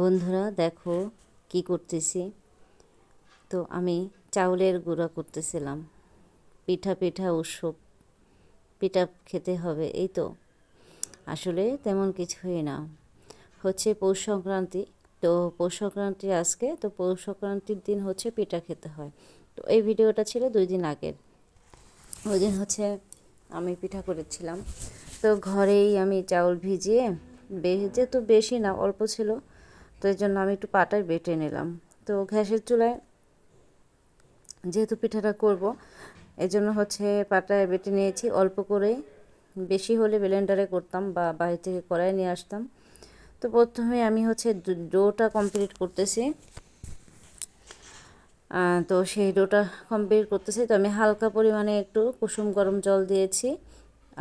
বন্ধুরা, দেখো কি করতেছি। তো আমি চাউলের গুঁড়া করতেছিলাম। পিঠা পিঠা উৎসব, পিঠা খেতে হবে, এই তো। আসলে তেমন কিছুই না। হচ্ছে পৌষ সংক্রান্তি, তো পৌষ সংক্রান্তি আজকে, তো পৌষ সংক্রান্তির দিন হচ্ছে পিঠা খেতে হয়। তো এই ভিডিওটা ছিল দুই দিন আগের। ওই দিন হচ্ছে আমি পিঠা করেছিলাম। তো ঘরেই আমি চাউল ভিজিয়ে যেহেতু বেশি না, অল্প ছিল। তো এই জন্য আমি একটু পাটায় বেটে নিলাম। তো গ্যাসের চুলায় যেহেতু পিঠাটা করব, এই জন্য হচ্ছে পাটায় বেটে নিয়েছি। অল্প করে বেশি হলে ব্লেন্ডারে করতাম বা বাইরে থেকে কড়াই নিয়ে আসতাম। তো প্রথমে আমি হচ্ছে ডোটা কমপ্লিট করতেছি। তো সেই ডোটা কমপ্লিট করতেছি। তো আমি হালকা পরিমাণে একটু কুসুম গরম জল দিয়েছি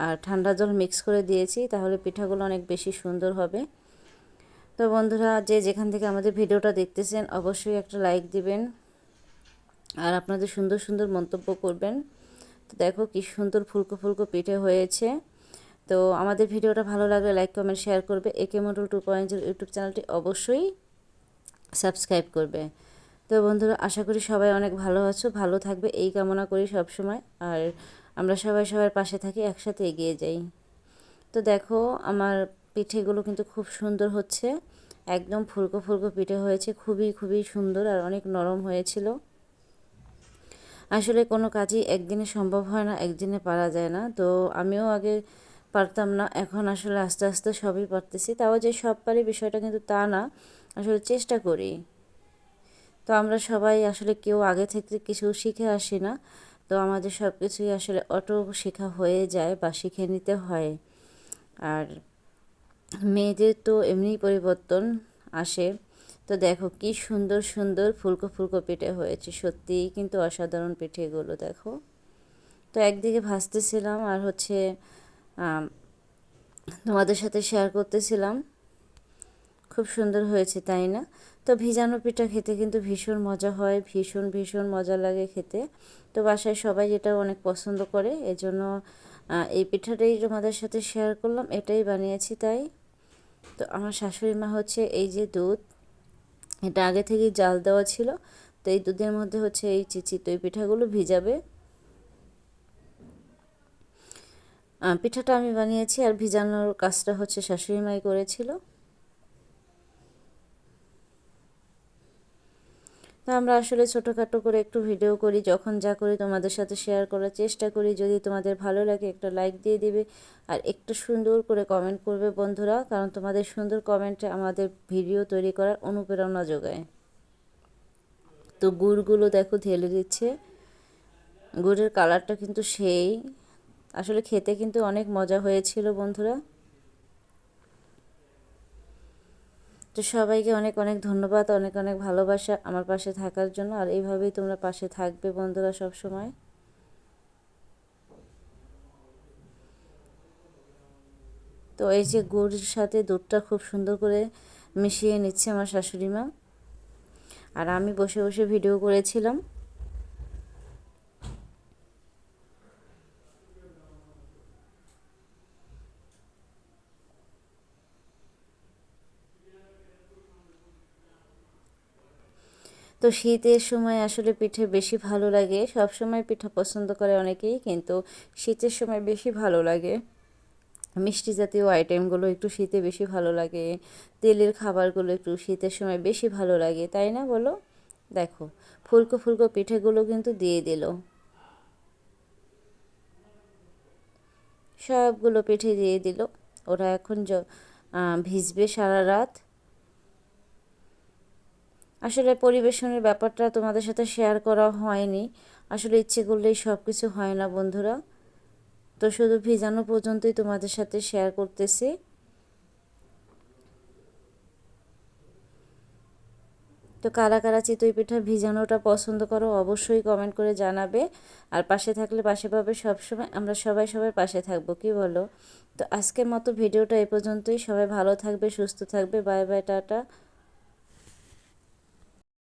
আর ঠান্ডা জল মিক্স করে দিয়েছি, তাহলে পিঠাগুলো অনেক বেশি সুন্দর হবে। তো বন্ধুরা, যে যেখান থেকে আমাদের ভিডিওটা দেখতেছেন, অবশ্যই একটা লাইক দিবেন আর আপনাদের সুন্দর সুন্দর মন্তব্য করবেন। তো দেখো কি সুন্দর ফুলকো ফুলকো পিঠে হয়েছে। তো আমাদের ভিডিওটা ভালো লাগলে লাইক কমেন্ট শেয়ার করবে। একে মডেল টু পয়েন্ট ইউটিউব চ্যানেলটি অবশ্যই সাবস্ক্রাইব করবে। তো বন্ধুরা, আশা করি সবাই অনেক ভালো আছো, ভালো থাকবে, এই কামনা করি সব সময় আর আমরা সবাই সবার পাশে থাকি, একসাথে এগিয়ে যাই। তো দেখো, আমার পিঠেগুলো কিন্তু খুব সুন্দর হচ্ছে। একদম ফুলকো ফুলকো পিঠে হয়েছে, খুবই খুবই সুন্দর আর অনেক নরম হয়েছিল। আসলে কোনো কাজই একদিনে সম্ভব হয় না, একদিনে পারা যায় না। তো আমিও আগে পারতাম না, এখন আসলে আস্তে আস্তে সবই পারতেছি। তাও যে সব পারি বিষয়টা কিন্তু তা না, আসলে চেষ্টা করি। তো আমরা সবাই আসলে কেউ আগে থেকে কিছু শিখে আসি না। তো আমাদের সব কিছুই আসলে অটো শেখা হয়ে যায় বা শিখে নিতে হয়। আর মেয়েদের তো এমনিই পরিবর্তন আসে। তো দেখো কি সুন্দর সুন্দর ফুলকো ফুলকো পিঠে হয়েছে। সত্যিই কিন্তু অসাধারণ পিঠেগুলো, দেখো। তো একদিকে ভাজতেছিলাম আর হচ্ছে তোমাদের সাথে শেয়ার করতেছিলাম। খুব সুন্দর হয়েছে, তাই না? তো ভিজানো পিঠা খেতে কিন্তু ভীষণ মজা হয়, ভীষণ ভীষণ মজা লাগে খেতে। তো বাসায় সবাই যেটা অনেক পছন্দ করে, এজন্য এই পিঠাটাই তোমাদের সাথে শেয়ার করলাম, এটাই বানিয়েছি তাই। তো আমার শাশুড়ি মা হচ্ছে এই যে দুধ, এটা আগে থেকেই জাল দেওয়া ছিল। তো এই দুধের মধ্যে হচ্ছে এই চিচিতই পিঠাগুলো ভিজাবে। পিঠাটা আমি বানিয়েছি আর ভিজানোর কাজটা হচ্ছে শাশুড়ি মাই করেছিল। তো আমরা আসলে ছোটোখাটো করে একটু ভিডিও করি, যখন যা করি তোমাদের সাথে শেয়ার করার চেষ্টা করি। যদি তোমাদের ভালো লাগে একটা লাইক দিয়ে দিবে, আর একটু সুন্দর করে কমেন্ট করবে বন্ধুরা, কারণ তোমাদের সুন্দর কমেন্টে আমাদের ভিডিও তৈরি করার অনুপ্রেরণা যোগায়। তো গুড়গুলো দেখো ঢেলে দিচ্ছে। গুড়ের কালারটা কিন্তু সেই। আসলে খেতে কিন্তু অনেক মজা হয়েছিল বন্ধুরা। তো সবাইকে অনেক অনেক ধন্যবাদ, অনেক অনেক ভালোবাসা আমার পাশে থাকার জন্য। আর এইভাবেই তোমরা পাশে থাকবে বন্ধুরা সব সময় তো এই যে গুড়ের সাথে দুধটা খুব সুন্দর করে মিশিয়ে নিচ্ছে আমার শাশুড়ি মা। আর আমি বসে বসে ভিডিও করেছিলাম। তো শীতের সময় আসলে পিঠে বেশি ভালো লাগে। সব সময় পিঠা পছন্দ করে অনেকেই, কিন্তু শীতের সময় বেশি ভালো লাগে। মিষ্টি জাতীয় আইটেমগুলো একটু শীতে বেশি ভালো লাগে। তেলের খাবারগুলো একটু শীতের সময় বেশি ভালো লাগে, তাই না বলো? দেখো, ফুলকো ফুলকো পিঠেগুলো কিন্তু দিয়ে দিল। সবগুলো পিঠে দিয়ে দিল। ওরা এখন ভিজবে সারা রাত। আসলে পরিবেশনের ব্যাপারটা তোমাদের সাথে শেয়ার করা হয়নি। আসলে ইচ্ছে করলেই সব কিছু হয় না বন্ধুরা। তো শুধু ভিজানো পর্যন্তই তোমাদের সাথে শেয়ার করতেছি। তো কারা কারা চিতই পিঠা ভিজানোটা পছন্দ করো অবশ্যই কমেন্ট করে জানাবে। আর পাশে থাকলে পাশে পাবে সবসময়। আমরা সবাই সবাই পাশে থাকব, কি বলো? তো আজকের মতো ভিডিওটা এই পর্যন্তই। সবাই ভালো থাকবে, সুস্থ থাকবে। Bye bye, tata.